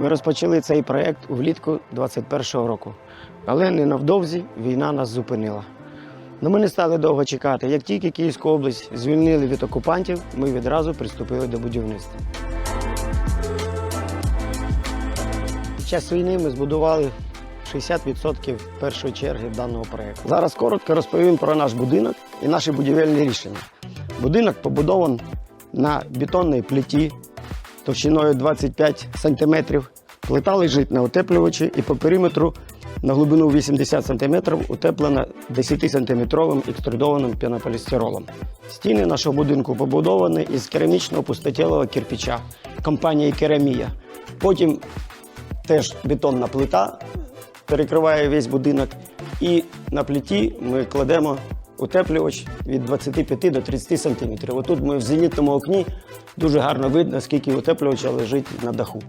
Ми розпочали цей проєкт влітку 2021 року, але ненавдовзі війна нас зупинила. Но ми не стали довго чекати. Як тільки Київську область звільнили від окупантів, ми відразу приступили до будівництва. Під час війни ми збудували 60% першої черги даного проєкту. Зараз коротко розповім про наш будинок і наші будівельні рішення. Будинок побудований на бетонній плиті товщиною 25 см. Плита лежить на утеплювачі і по периметру на глибину 80 см утеплена 10-сантиметровим екструдованим пінополістиролом. Стіни нашого будинку побудовані із керамічного пустотілого кирпича компанії Керамія. Потім теж бетонна плита перекриває весь будинок. І на плиті ми кладемо утеплювач від 25 до 30 см. Отут ми в зенітному окні дуже гарно видно, скільки утеплювача лежить на даху.